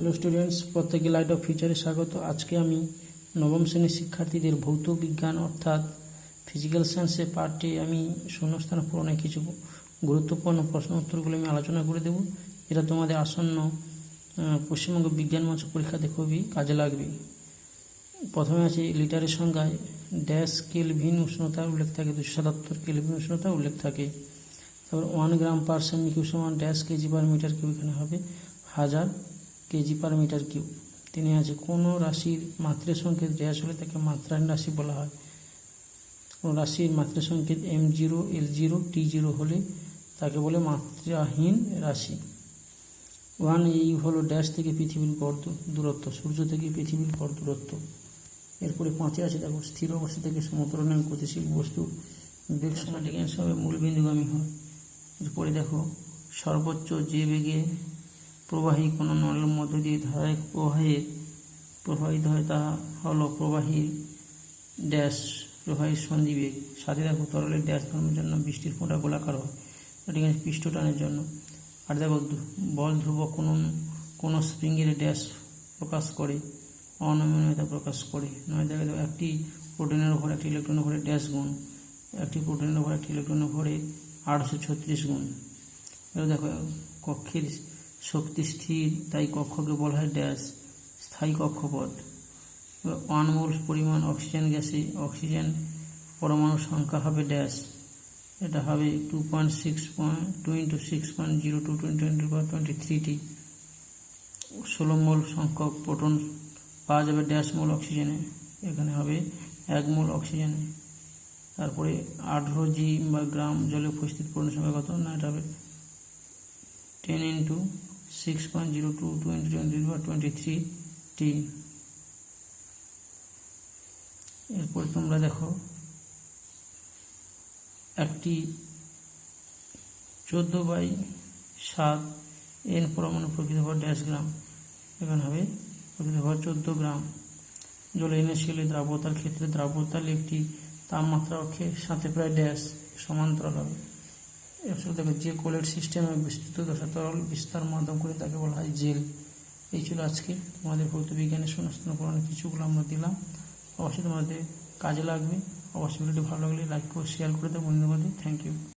Hello students প্রত্যেকে light of ফিউচারে স্বাগত। আজকে আমি নবম শ্রেণির শিক্ষার্থীদের ভৌত বিজ্ঞান অর্থাৎ ফিজিক্যাল সায়েন্সের পার্টে আমি শূন্যস্থান পূরণে কিছু গুরুত্বপূর্ণ প্রশ্ন উত্তরগুলো আমি আলোচনা করে দেব। এটা তোমাদের আসন্ন পশ্চিমবঙ্গ বিজ্ঞান মঞ্চ পরীক্ষাতে খুবই কাজে লাগবে। প্রথমে আছে লিটারের সংজ্ঞায় ড্যাশ কেলভিন উষ্ণতার উল্লেখ থাকে, দুশো সাতাত্তর কেলভিন উষ্ণতা উল্লেখ থাকে। তারপর one gram per semi cube সমান dash kg per metre cube এখানে হবে, হাজার কেজি পার মিটার কিউ তিনি আছে কোনো রাশির মাত্রা সংকেত ড্যাশ হলে তাকে মাত্রাহীন রাশি বলা হয়। কোনো রাশির মাত্রা সংকেত M zero L zero T zero হলে তাকে বলে মাত্রাহীন রাশি। ওয়ান এই হলো ড্যাশ থেকে পৃথিবীর গড় দূরত্ব, সূর্য থেকে পৃথিবীর গড় দূরত্ব। এরপরে পাঁচে আছে, দেখো, স্থির অবস্থা থেকে সমতরণে গতিশীল বস্তু। বেগ সমাটিকেন সবে মূল বিন্দুগামী হয়। এরপরে দেখো, সর্বোচ্চ যে বেগে প্রবাহী কোনো নলের মধ্য দিয়ে ধারাবাহিক প্রবাহে প্রবাহিত হয়, তা হলো প্রবাহী ড্যাশ প্রবাহীর সন্ধিবেগ সাথে দেখো তরলের ড্যাশ ধর্মের জন্য বৃষ্টির ফোঁটা গোলাকার হয়। এটি হচ্ছে পৃষ্ঠটানের জন্য। আর দেখো বল ধ্রুবক কোনো কোনো স্প্রিংয়ের ড্যাশ প্রকাশ করে, অনমনীয়তা প্রকাশ করে। নয়, দেখা দেখো একটি প্রোটিনের উপর একটি ইলেকট্রনের উপরে ড্যাশ গুণ, একটি প্রোটিনের উপর একটি ইলেকট্রনের উপরে আটশো ছত্রিশ গুণ। দেখো, কক্ষের শক্তি স্থির, তাই কক্ষকে বলা হয় ড্যাশ, স্থায়ী কক্ষপথ। ওয়ান পরিমাণ অক্সিজেন গ্যাসে, অক্সিজেন পরমাণুর সংখ্যা হবে ড্যাশ। এটা হবে two point six point two into six point zero two twenty twenty twenty thirty ষোলো মোল সংখ্যক প্রোটন পাওয়া যাবে ড্যাশ মোল অক্সিজেনে। এখানে হবে এক মোল অক্সিজেনে। তারপরে আঠেরো জি বা গ্রাম জলে উপস্থিত পূর্ণ সংখ্যা কত? না, এটা হবে ten into six point zero two twenty twenty বা টোয়েন্টি থ্রি টি এরপর তোমরা দেখো, একটি চোদ্দ বাই সাত এন পরমাণু প্রকৃত ভর ড্যাশ গ্রাম এখানে হবে প্রকৃত ভর চোদ্দ গ্রাম জলে এনেছিল দ্রাব্যতার ক্ষেত্রে দ্রাব্যতার একটি তাপমাত্রা অক্ষের সাথে প্রায় ড্যাশ সমান্তরাল হবে। আসলে দেখো, যে কোলের সিস্টেমে বিস্তৃত দশা তরল বিস্তার মাধ্যম করে তাকে বলা হয় জেল। এই ছিল আজকে। তোমাদের ভৌত বিজ্ঞানের শূন্যস্থান পড়ানোর কিছুগুলো আমরা দিলাম। অবশ্যই তোমাদের কাজে লাগবে। অবশ্যই ভিডিওটি ভালো লাগলে লাইক করে শেয়ার করে দেবো মধ্যে। Thank you